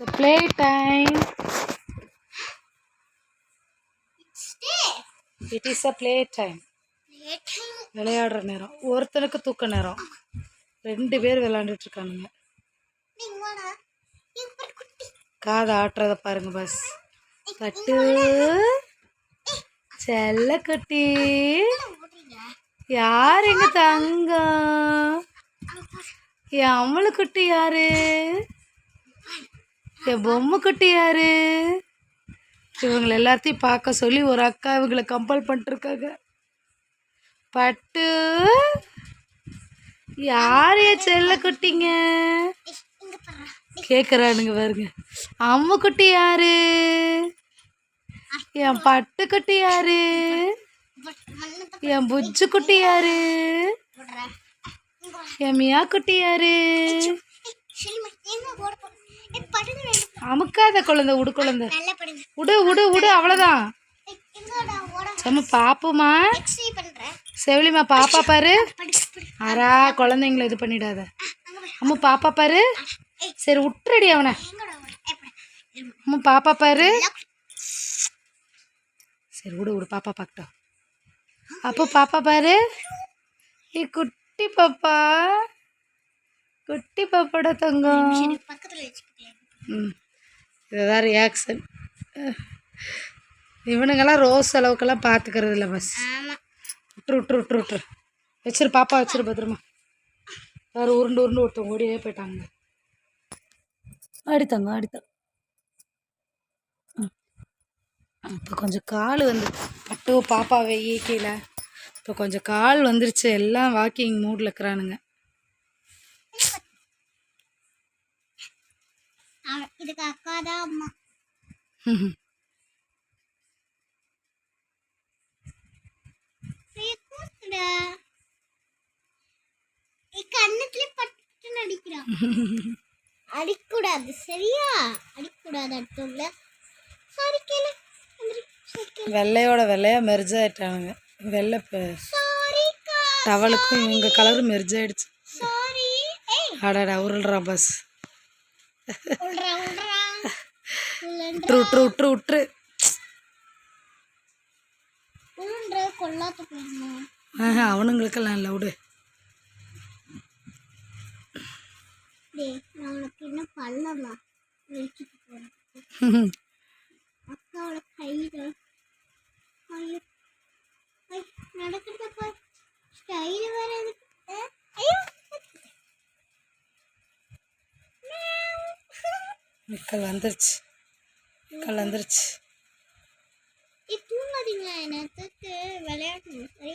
The playtime. It is a playtime. விளையாடுற நேரம். ஒருத்தனுக்கு தூக்க நேரம். ரெண்டு பேர் விளையாண்டுட்டு இருக்கானுங்க காதை ஆட்டுறத பாருங்க பஸ். கட்டு செல்ல குட்டி. யார் எங்க தங்கம்? என் அம்மளு குட்டி யாரு? என் பொம்மை குட்டி யாரு? இவங்களை எல்லாத்தையும் பார்க்க சொல்லி ஒரு அக்கா இவங்களை கம்பல் பண்ணிட்டுருக்காங்க பட்டு யார் என் செல்ல குட்டிங்க? கேட்குறானுங்க பாருங்க. அம்மு குட்டி யாரு? என் பட்டு குட்டி யாரு? என் புஜ்ஜு குட்டி யாரு? என் மியா குட்டி யாரு? அமுக்காத குழந்தை உடு குழந்தை. உடு உடு உடு அவ்வளோதான் செம்ம பாப்புமா. செவிலிமா பாப்பா பாரு. அரா குழந்தைங்கள இது பண்ணிடாத. அம்மா பாப்பா பாரு. சரி விட்டுறடி அவனை. அம்மா பாப்பா பாரு. சரி விடு விடு பாப்பா பார்க்கட்டும் அப்போ பாப்பா பாரு. ஏ குட்டி பாப்பா. குட்டி பாப்பாடா தங்கம். ம். இதுதான் ரியாக்ஷன் இவனுங்கெல்லாம் ரோஸ் அளவுக்கெல்லாம் பார்த்துக்கிறது இல்லை பஸ் விட்டுரு விட்டுரு விட்டுரு விட்டுரு. வச்சிரு பாப்பா வச்சிரு பத்திரமா. வேறு உருண்டு உருண்டு ஒருத்தவங்க ஓடியே போயிட்டாங்க அடித்தாங்க அடித்தாங்க இப்போ கொஞ்சம் கால் வந்து பட்டோ பாப்பாவை கீழே இப்போ கொஞ்சம் கால் வந்துருச்சு. எல்லாம் வாக்கிங் மூடில் இருக்கிறானுங்க. இதுக்கு அக்கா தான் அம்மா. அடிக்கூடாது சரியா? அடிக்கூடாது அடுத்தவங்கள. சாரி கேளு. வெள்ளையோட வெள்ளையா மெர்ஜ் ஆயிட்டானுங்க. வெள்ளை டவலுக்கும் இவங்க கலரும் மெர்ஜ் ஆயிடுச்சு. அடாடா உருள்றா பஸ் விட்ரு விட்ரு விட்ரு விட்ரு அவனுங்களுக்கெல்லாம் இல்லை விடு. உனக்கு என்ன பண்ணலா வச்சுட்டு போறேன் அக்காவோட கையில மிக்கல் வந்துருச்சு. மிக்கல் வந்துருச்சு. தூங்காதீங்க நேரத்துக்கு விளையாடணும்